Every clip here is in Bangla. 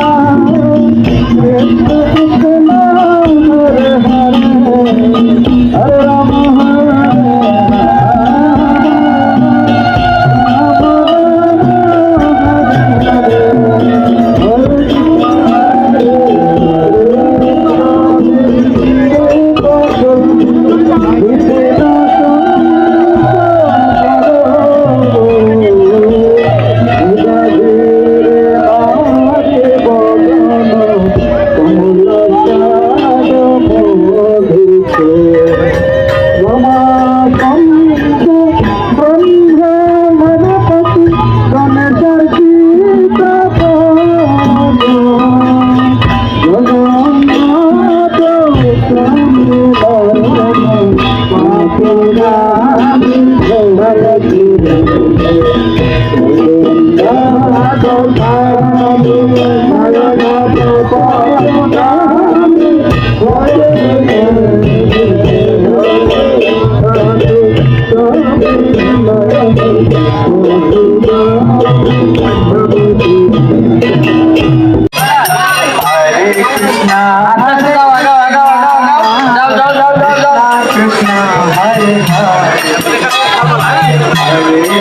Oh.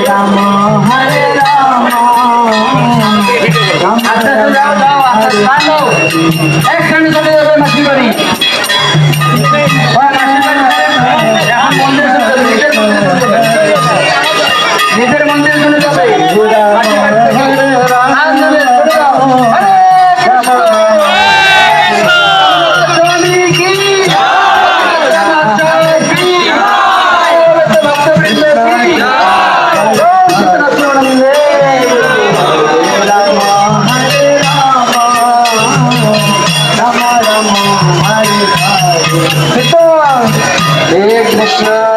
রাম হরে রাম একখানে চলে যাবে মাসি বাড়ি নিজের মন্দিরে চলে যাবে कृष्ण हे कृष्ण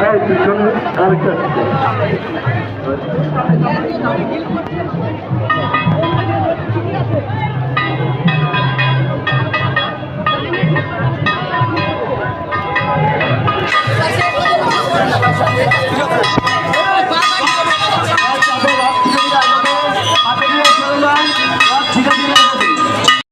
এই পিছনে আরেকটা